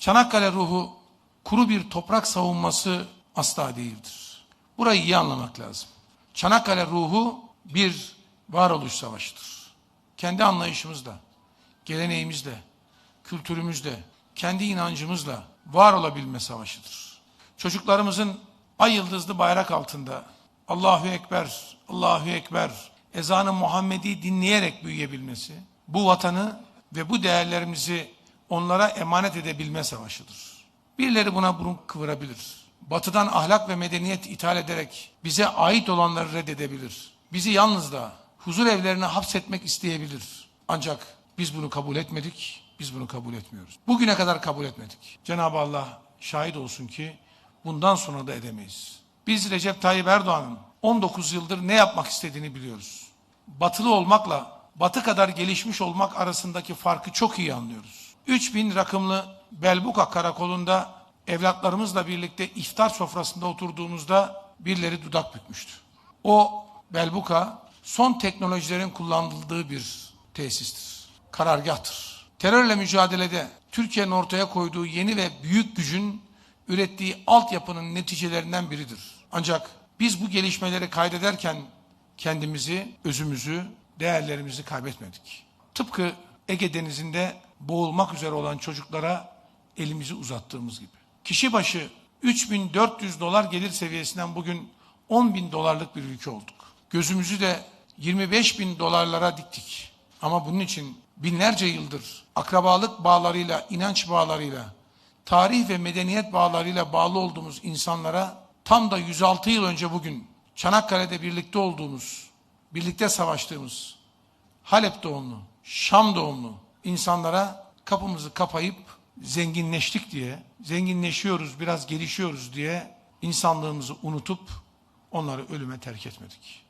Çanakkale ruhu kuru bir toprak savunması asla değildir. Burayı iyi anlamak lazım. Çanakkale ruhu bir varoluş savaşıdır. Kendi anlayışımızla, geleneğimizle, kültürümüzle, kendi inancımızla var olabilme savaşıdır. Çocuklarımızın ay yıldızlı bayrak altında Allahu Ekber, Allahu Ekber ezanı Muhammedi dinleyerek büyüyebilmesi, bu vatanı ve bu değerlerimizi onlara emanet edebilme savaşıdır. Birileri buna burun kıvırabilir. Batıdan ahlak ve medeniyet ithal ederek bize ait olanları reddedebilir. Bizi yalnız da huzur evlerine hapsetmek isteyebilir. Ancak biz bunu kabul etmedik, biz bunu kabul etmiyoruz. Bugüne kadar kabul etmedik. Cenab-ı Allah şahit olsun ki bundan sonra da edemeyiz. Biz Recep Tayyip Erdoğan'ın 19 yıldır ne yapmak istediğini biliyoruz. Batılı olmakla batı kadar gelişmiş olmak arasındaki farkı çok iyi anlıyoruz. 3000 rakımlı Belbuka karakolunda evlatlarımızla birlikte iftar sofrasında oturduğumuzda birileri dudak bükmüştü. O Belbuka son teknolojilerin kullanıldığı bir tesistir. Karargahtır. Terörle mücadelede Türkiye'nin ortaya koyduğu yeni ve büyük gücün ürettiği altyapının neticelerinden biridir. Ancak biz bu gelişmeleri kaydederken kendimizi, özümüzü, değerlerimizi kaybetmedik. Tıpkı Ege Denizi'nde boğulmak üzere olan çocuklara elimizi uzattığımız gibi. Kişi başı 3400 dolar gelir seviyesinden bugün 10 bin dolarlık bir ülke olduk. Gözümüzü de 25 bin dolarlara diktik. Ama bunun için binlerce yıldır akrabalık bağlarıyla, inanç bağlarıyla, tarih ve medeniyet bağlarıyla bağlı olduğumuz insanlara tam da 106 yıl önce bugün Çanakkale'de birlikte olduğumuz, birlikte savaştığımız Halep doğumlu, Şam doğumlu insanlara kapımızı kapayıp zenginleştik diye, zenginleşiyoruz, biraz gelişiyoruz diye insanlığımızı unutup onları ölüme terk etmedik.